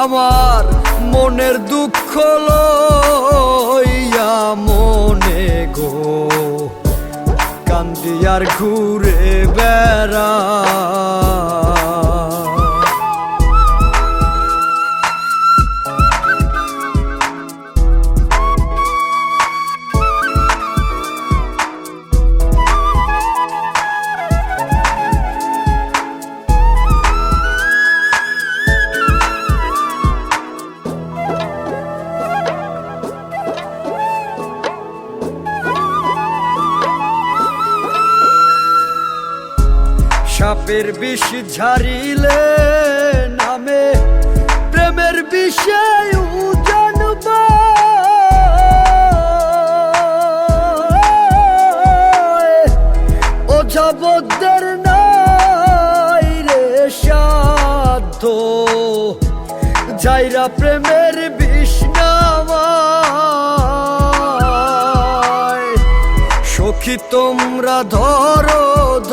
আমার মনের দুঃখ লইয়া মনে গো। কান্দিয়ার ঘুরে বেড়াই সাপের বিষ ঝারিলে নামে প্রেমের বিষয় নাই রে যাইরা প্রেমের সখী তোমরা ধরো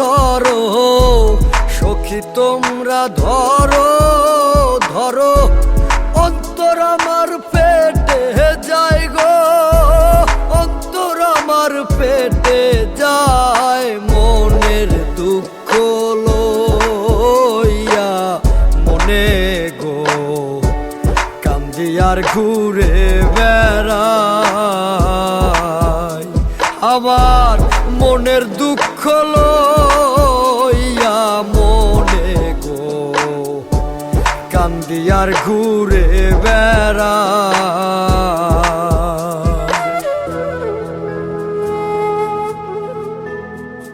ধরো। সখী তোমরা ধরো ধরো। অন্তর আমার পেটে যায় গো, অন্তর আমার পেটে যায় মনের দুঃখ লইয়া মনে গো। কান্দিয়ার ঘুরে বেড়াই আমার মনের দুঃখ লইয়া মনে গো। কান্দিয়ার ঘুরে বেড়াই